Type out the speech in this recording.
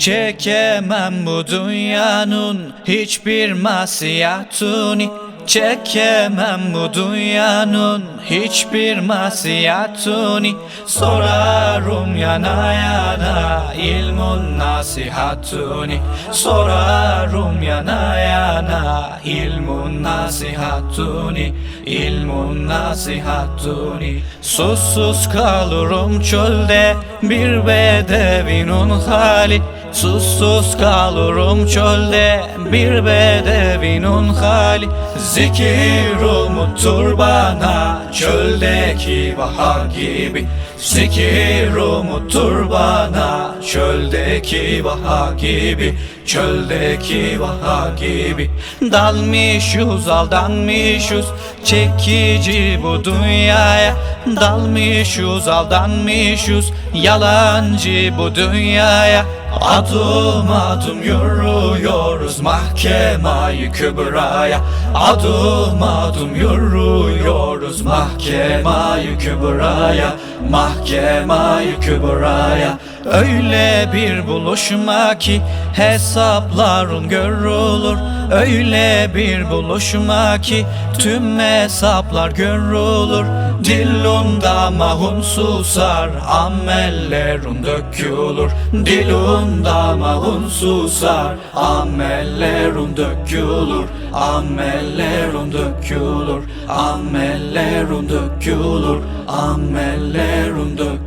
Çekemem bu dünyanın hiçbir masiyatını Çekemem bu dünyanın hiçbir masiyatını. Sorarım yana yana ilmun nasihatını. Sorarım yana yana ilmun nasihatını ilmun nasihatını. Susuz kalırım çölde bir bedevinin hali. Susuz kalırım çölde bir bedevinin hali Zikir umuttur bana çöldeki bahar gibi. Zikir umuttur bana çöldeki bahar gibi. Çöldeki bahar gibi. Dalmışız aldanmışız Çekici bu dünyaya. Dalmışız aldanmışız Yalancı bu dünyaya. Adım adım yürüyoruz mahkemeyi kübraya. Adım adım yürüyoruz. Mahkemeyi kübraya Mahkemeyi kübraya Öyle bir buluşma ki hesapların görülür. Öyle bir buluşma ki tüm hesaplar görülür Dilunda mahun susar amellerin dökülür. Dilunda mahun susar amellerin dökülür. Amellerin dökülür Amellerin dökülür. Amellerin dökülür